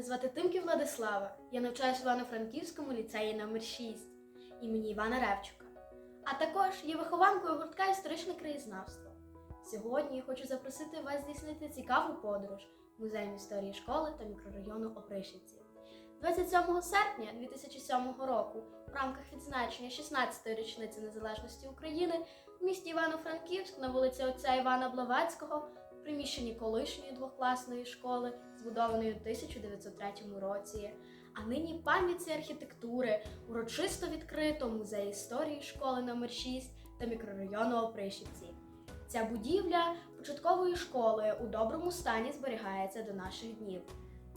Мене звати Тимків Владислава. Я навчаюся в Івано-Франківському ліцеї номер 6 імені Івана Ревчука. А також є вихованкою гуртка історичне краєзнавство. Сьогодні я хочу запросити вас здійснити цікаву подорож в музей історії школи та мікрорайону Опришівці. 27 серпня 2007 року в рамках відзначення 16-ї річниці незалежності України в місті Івано-Франківськ на вулиці отця Івана Блаватського в приміщенні колишньої двокласної школи, збудованої у 1903 році. А нині пам'ятці архітектури урочисто відкрито музей історії школи номер 6 та мікрорайону Опришівці. Ця будівля початкової школи у доброму стані зберігається до наших днів.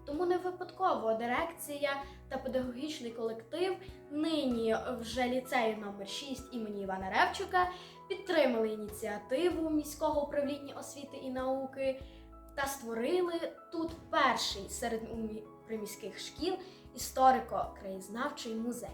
Тому не випадково дирекція та педагогічний колектив нині вже ліцею номер 6 імені Івана Ревчука підтримали ініціативу міського управління освіти і науки та створили тут перший серед приміських шкіл історико-краєзнавчий музей.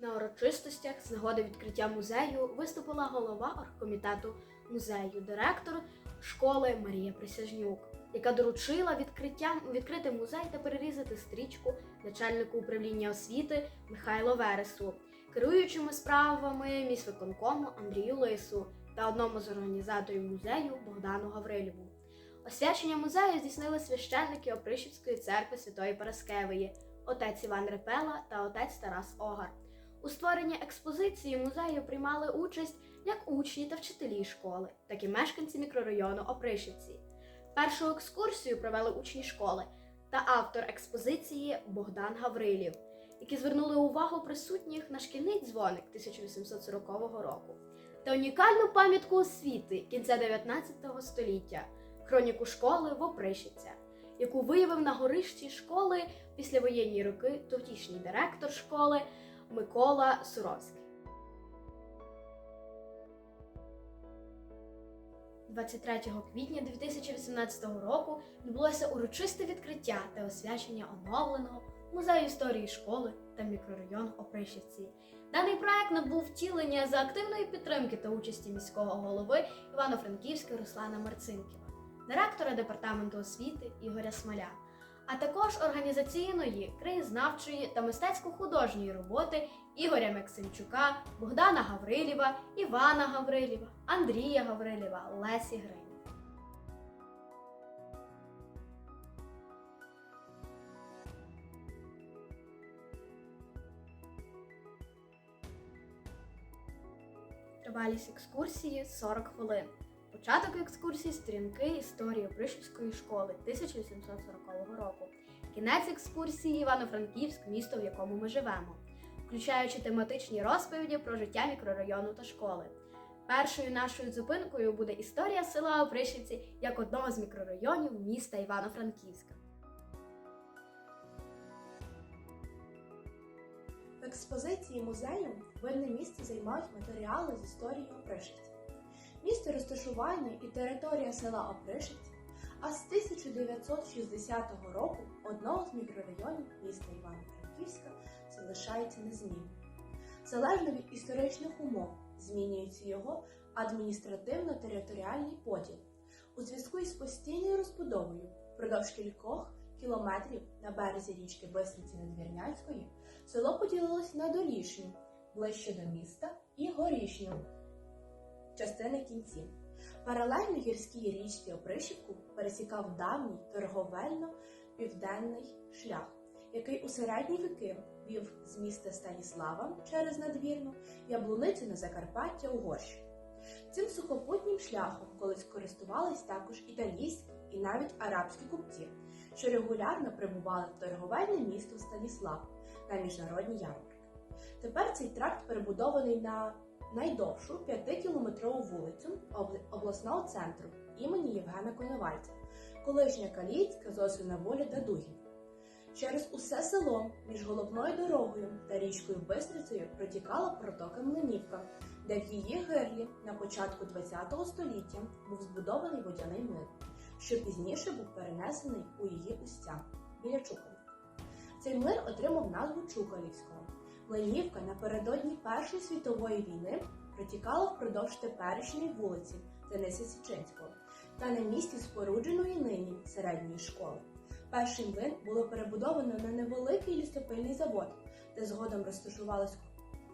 На урочистостях з нагоди відкриття музею виступила голова оргкомітету музею, директор школи Марія Присяжнюк, яка доручила відкриттям відкрити музей та перерізати стрічку начальнику управління освіти Михайло Вересу, керуючими справами міськвиконкому Андрію Лису та одному з організаторів музею Богдану Гаврилєву. Освячення музею здійснили священники Опришівської церкви Святої Параскевої, отець Іван Репела та отець Тарас Огар. У створенні експозиції музею приймали участь як учні та вчителі школи, так і мешканці мікрорайону Опришівці. Першу екскурсію провели учні школи та автор експозиції Богдан Гаврилів, які звернули увагу присутніх на шкільний дзвоник 1840 року та унікальну пам'ятку освіти кінця 19 століття хроніку школи в Опришівця, яку виявив на горищі школи післявоєнні роки тодішній директор школи Микола Суровський. 23 квітня 2018 року відбулося урочисте відкриття та освячення оновленого музею історії школи та мікрорайону Опришівці. Даний проект набув втілення за активної підтримки та участі міського голови Івано-Франківська Руслана Марцинківа, директора департаменту освіти Ігоря Смоля, а також організаційної, краєзнавчої та мистецько-художньої роботи Ігоря Максимчука, Богдана Гаврилєва, Івана Гаврилєва, Андрія Гаврилєва, Лесі Гринь. Тривалість екскурсії 40 хвилин. Початок екскурсії сторінки історії Опришівської школи 1840 року. Кінець екскурсії Івано-Франківськ, місто, в якому ми живемо, включаючи тематичні розповіді про життя мікрорайону та школи. Першою нашою зупинкою буде історія села Опришівці як одного з мікрорайонів міста Івано-Франківська. В експозиції музею вольне місце займають матеріали з історії Опришівці. Місце розташування і територія села Опришівці, а з 1960 року одного з мікрорайонів міста Івано-Франківська залишається незмінним. Залежно від історичних умов змінюється його адміністративно-територіальний поділ. У зв'язку із постійною розбудовою впродовж кількох кілометрів на березі річки Бистриці Надвірнянської село поділилося на долішню, ближче до міста, і горішню частини кінців. Паралельно гірській річці Опришівку пересікав давній торговельно-південний шлях, який у середні віки вів з міста Станіслава через надвірну Яблуницю на Закарпаття Угорщину. Цим сухопутнім шляхом колись користувались також італійські і навіть арабські купці, що регулярно прибували в торговельне місто Станіслав на міжнародні ярмарки. Тепер цей тракт перебудований на найдовшу 5-кілометрову вулицю обласного центру імені Євгена Коновальця, колишня Калійська Зосина Воля Дадугін. Через усе село між головною дорогою та річкою Бистрицею протікала протока Млинівка, де в її гирлі на початку ХХ століття був збудований водяний млин, що пізніше був перенесений у її устя біля Чукова. Цей млин отримав назву Чукалівського. Млинівка напередодні Першої світової війни протікала впродовж теперішньої вулиці Дениса Січинського та на місці спорудженої нині середньої школи. Перший млин було перебудовано на невеликий лісопильний завод, де згодом розташувались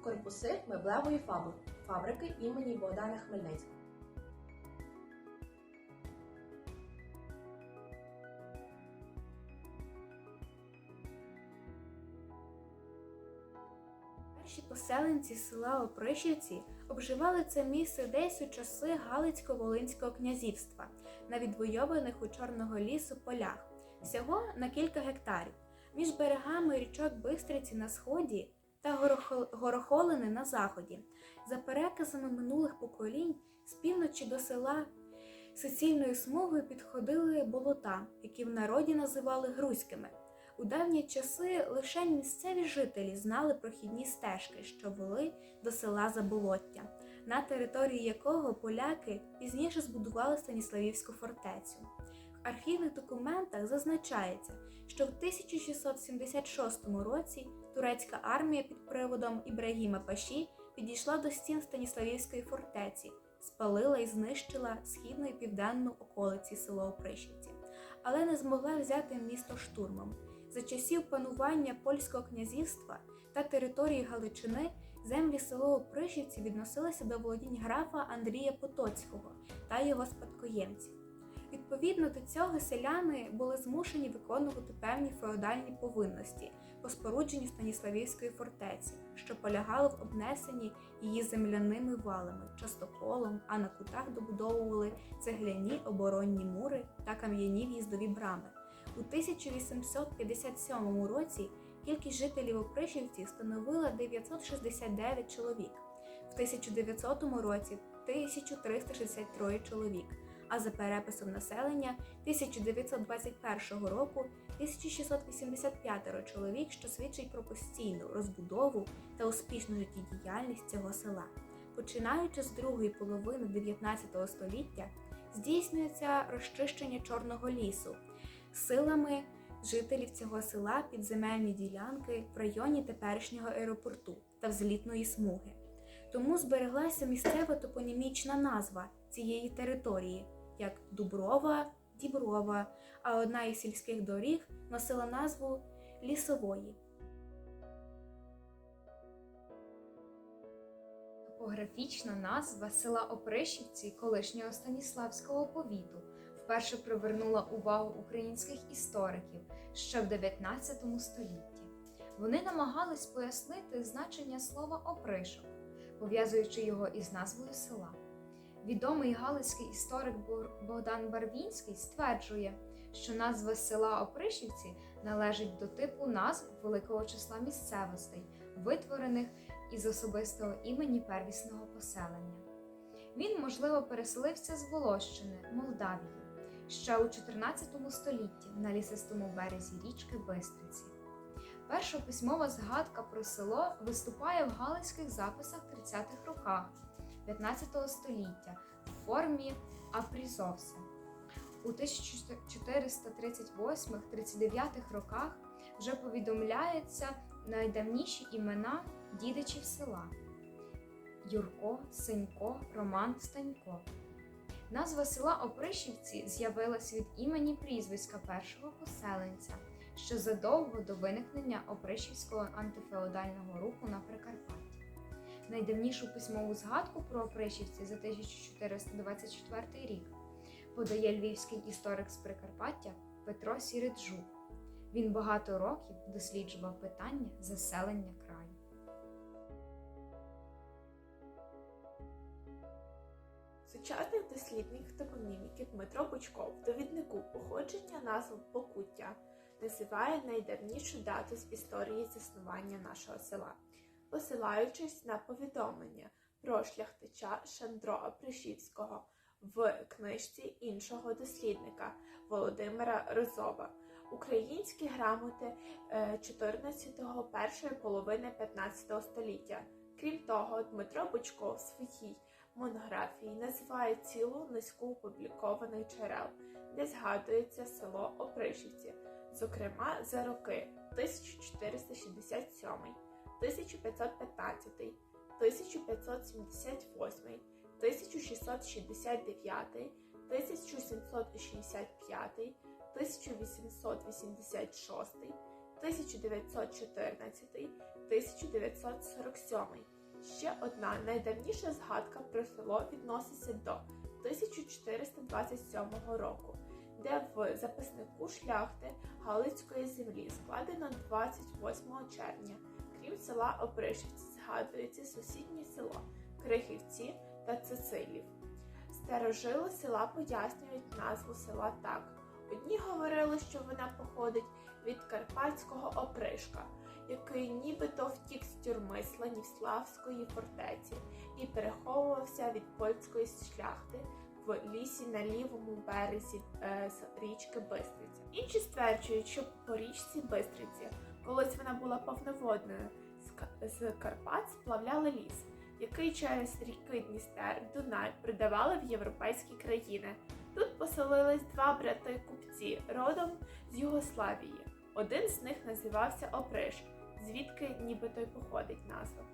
корпуси меблевої фабрики імені Богдана Хмельницького. Перші села Опришівці обживали це місце десь у часи Галицько-Волинського князівства на відвойованих у Чорного лісу полях, всього на кілька гектарів, між берегами річок Бистриці на сході та Горохол- Горохолини на заході. За переказами минулих поколінь, з півночі до села суцільною смугою підходили болота, які в народі називали грузькими. У давні часи лише місцеві жителі знали прохідні стежки, що вели до села Заболоття, на території якого поляки пізніше збудували Станіславівську фортецю. В архівних документах зазначається, що в 1676 році турецька армія під приводом Ібрагіма Паші підійшла до стін Станіславівської фортеці, спалила і знищила східну і південну околиці села Опришівці, але не змогла взяти місто штурмом. За часів панування польського князівства та території Галичини землі село Опришівці відносилися до володінь графа Андрія Потоцького та його спадкоємців. Відповідно до цього селяни були змушені виконувати певні феодальні повинності по спорудженню Станіславівської фортеці, що полягало в обнесенні її земляними валами, частоколом, а на кутах добудовували цегляні оборонні мури та кам'яні в'їздові брами. У 1857 році кількість жителів Опришівці становила 969 чоловік, в 1900 році 1363 чоловік, а за переписом населення 1921 року 1685 чоловік, що свідчить про постійну розбудову та успішну життєдіяльність цього села. Починаючи з другої половини 19 століття, здійснюється розчищення Чорного лісу силами жителів цього села підземельні ділянки в районі теперішнього аеропорту та взлітної смуги. Тому збереглася місцева топонімічна назва цієї території як Дуброва, Діброва, а одна із сільських доріг носила назву Лісової. Топографічна назва села Опришівці колишнього Станіславського повіту вперше привернула увагу українських істориків ще в 19 столітті. Вони намагались пояснити значення слова опришок, пов'язуючи його із назвою села. Відомий галицький історик Богдан Барвінський стверджує, що назва села Опришівці належить до типу назв великого числа місцевостей, витворених із особистого імені первісного поселення. Він, можливо, переселився з Волощини, Молдавії, ще у 14 столітті на лісистому березі річки Бистриці. Перша письмова згадка про село виступає в галицьких записах 30-х роках 15 століття в формі апрізовса. У 1438-39 роках вже повідомляється найдавніші імена дідичів села Юрко, Сенько, Роман, Станько. Назва села Опришівці з'явилась від імені прізвиська першого поселенця ще задовго до виникнення Опришівського антифеодального руху на Прикарпатті. Найдавнішу письмову згадку про Опришівці за 1424 рік подає львівський історик з Прикарпаття Петро Сіриджук. Він багато років досліджував питання заселення Сучасний дослідник топоніміки Дмитро Бучков в довіднику походження назв Покуття називає найдавнішу дату з історії заснування нашого села, посилаючись на повідомлення про шляхтича Шандро Опришівського в книжці іншого дослідника Володимира Розова. Українські грамоти 14-го першої половини 15 століття. Крім того, Дмитро Бучков в своїй монографії називає цілу низку опублікованих джерел, де згадується село Опришівці, зокрема за роки 1467, 1515, 1578, 1669, 1765, 1886, 1914, 1947. Ще одна найдавніша згадка про село відноситься до 1427 року, де в записнику шляхти Галицької землі складено 28 червня. Крім села Опришівці, згадується сусіднє село Крихівці та Цицилів. Старожили села пояснюють назву села так. Одні говорили, що вона походить від карпатського опришка, який нібито втік з тюрми Сланівславської фортеці і переховувався від польської шляхти в лісі на лівому березі е, річки Бистриця. Інші стверджують, що по річці Бистриці, колись вона була повноводною, з Карпат сплавляли ліс, який через ріки Дністер, Дунай придавали в європейські країни. Тут поселились два брати купці родом з Югославії. Один з них називався Оприш, звідки нібито й походить назва.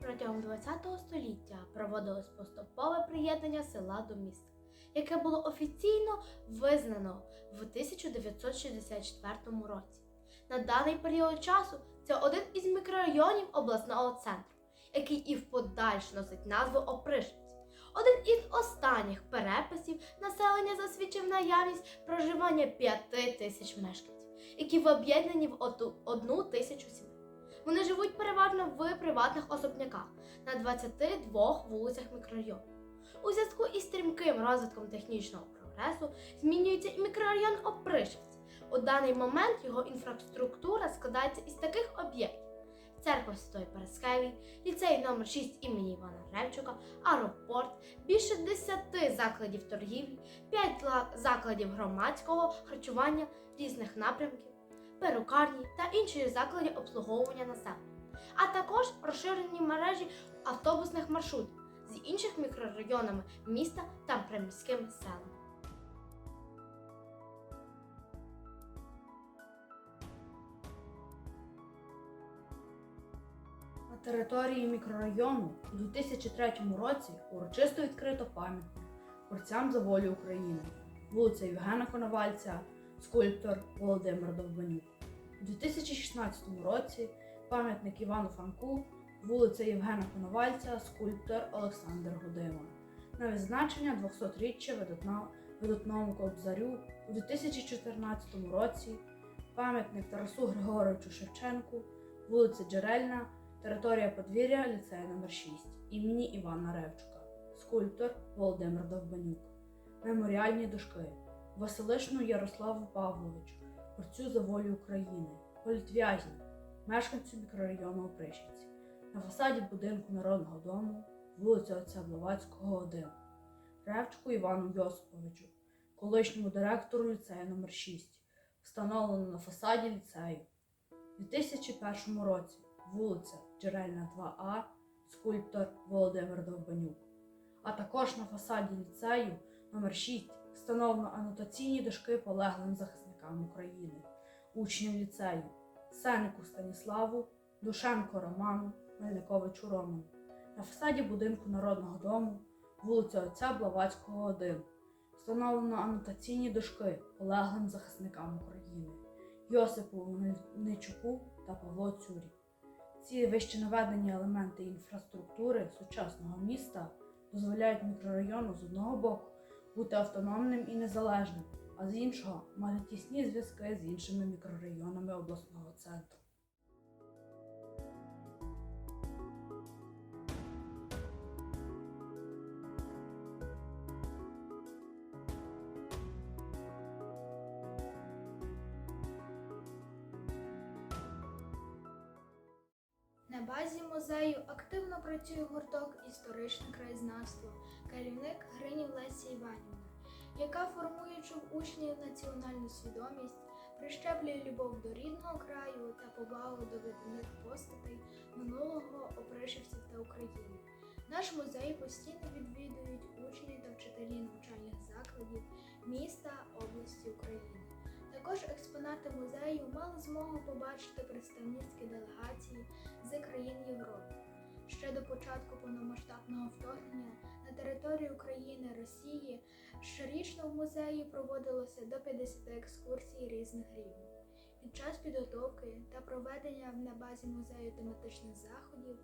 Протягом ХХ століття проводилось поступове приєднання села до міста, яке було офіційно визнано в 1964 році. На даний період часу це один із мікрорайонів обласного центру, який і в подальше носить назву Опришівці. Один із останніх переписів населення засвідчив наявність проживання 5 тисяч мешканців, які об'єднані в одну тисячу сімей. Вони живуть переважно в приватних особняках на 22 вулицях мікрорайону. У зв'язку із стрімким розвитком технічного прогресу змінюється і мікрорайон Опришівці. У даний момент його інфраструктура складається із таких об'єктів: церква Святої Параскевій, ліцей номер 6 імені Івана Ревчука, аеропорт, більше 10 закладів торгівлі, 5 закладів громадського харчування різних напрямків, перукарні та інші заклади обслуговування населення, а також розширені мережі автобусних маршрутів з інших мікрорайонами міста та приміськими селами. Території мікрорайону у 2003 році урочисто відкрито пам'ятник борцям за волю України, вулиця Євгена Коновальця, скульптор Володимир Довбанюк. У 2016 році пам'ятник Івану Франку, вулиця Євгена Коновальця, скульптор Олександр Гудиман. На відзначення 200-річчя видатна- видатному кобзарю у 2014 році пам'ятник Тарасу Григоровичу Шевченку, вулиця Джерельна, Територія подвір'я ліцею номер 6 імені Івана Ревчука, скульптор Володимир Довбанюк, меморіальні дошки. Василишну Ярославу Павловичу, борцю за волю України, політв'язню, мешканцю мікрорайону Опришівці, на фасаді будинку Народного дому, вулиця отця Блаватського 1, Ревчуку Івану Йосиповичу, колишньому директору ліцею номер 6 встановлено на фасаді ліцею. У 2001 році вулиця Джерельна 2А, скульптор Володимир Довбанюк. А також на фасаді ліцею номер 6 встановлено анотаційні дошки полеглим захисникам України, учнів ліцею Сенику Станіславу, Душенко Роману, Мельниковичу Роману. На фасаді будинку Народного дому, вулиця Отця Блаватського 1, встановлено анотаційні дошки полеглим захисникам України Йосипу Нечуку та Павло Цюрі. Ці вищенаведені елементи інфраструктури сучасного міста дозволяють мікрорайону з одного боку бути автономним і незалежним, а з іншого мати тісні зв'язки з іншими мікрорайонами обласного центру. Базі музею активно працює гурток історичне краєзнавство, керівник Гринів Леся Іванівна, яка, формуючи в учнів національну свідомість, прищеплює любов до рідного краю та повагу до видатних постатей минулого опришівців та України. Наш музей постійно відвідують учні та вчителі навчальних закладів міста, області України. Також експонати музею мали змогу побачити представницькі делегації з країн Європи. Ще до початку повномасштабного вторгнення на території України Росії щорічно в музеї проводилося до 50 екскурсій різних рівнів. Під час підготовки та проведення на базі музею тематичних заходів,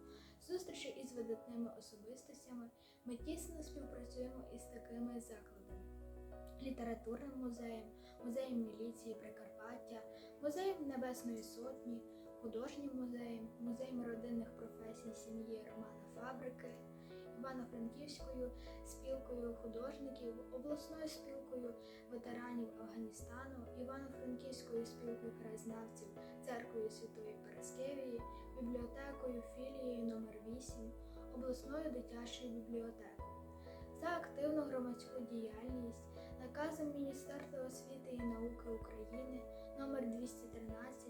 зустрічі із видатними особистостями, ми тісно співпрацюємо із такими закладами: літературним музеєм, музеєм міліції Прикарпаття, музеєм Небесної Сотні, художнім музеєм, музеєм родинних професій сім'ї Романа Фабрики, Івано-Франківською спілкою художників, обласною спілкою ветеранів Афганістану, Івано-Франківською спілкою краєзнавців, церквою Святої Параскевії, бібліотекою філією номер 8 обласною дитячою бібліотекою. За активну громадську діяльність наказом Міністерства освіти і науки України номер 213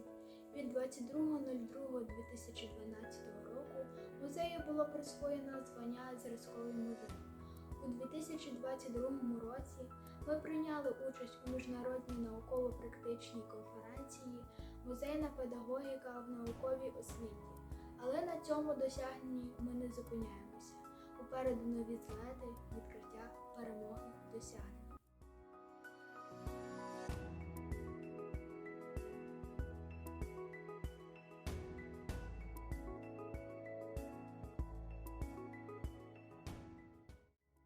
від 22.02.2012 року музею було присвоєно звання Зразковий музей. У 2022 році ми прийняли участь у міжнародній науково-практичній конференції Музейна педагогіка в науковій освіті. Але на цьому досягненні ми не зупиняємося. Попереду нові злети, відкриття, перемоги, досягнення.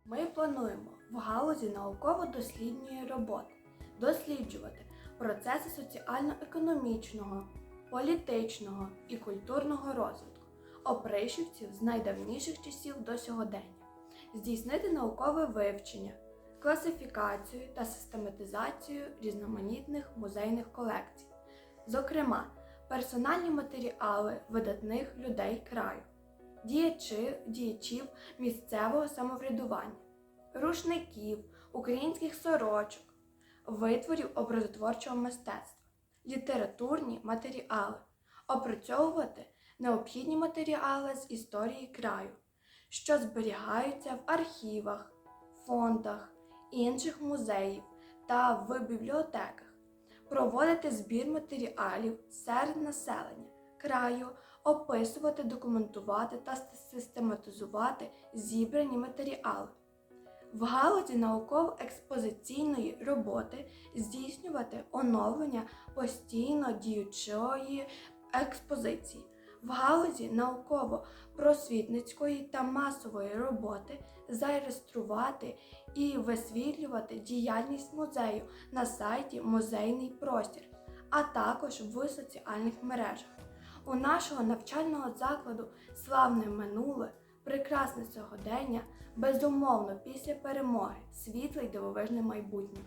Ми плануємо в галузі науково-дослідної роботи досліджувати процеси соціально-економічного, політичного і культурного розвитку. Опришівців з найдавніших часів до сьогодення, здійснити наукове вивчення, класифікацію та систематизацію різноманітних музейних колекцій, зокрема, персональні матеріали видатних людей краю, діячі, діячів місцевого самоврядування, рушників, українських сорочок, витворів образотворчого мистецтва, літературні матеріали, опрацьовувати необхідні матеріали з історії краю, що зберігаються в архівах, фондах, інших музеїв та в бібліотеках, проводити збір матеріалів серед населення краю, описувати, документувати та систематизувати зібрані матеріали. В галузі науково-експозиційної роботи здійснювати оновлення постійно діючої експозиції. В галузі науково-просвітницької та масової роботи зареєструвати і висвітлювати діяльність музею на сайті Музейний простір, а також в соціальних мережах. У нашого навчального закладу славне минуле, прекрасне сьогодення, безумовно, після перемоги, світле й дивовижне майбутнє.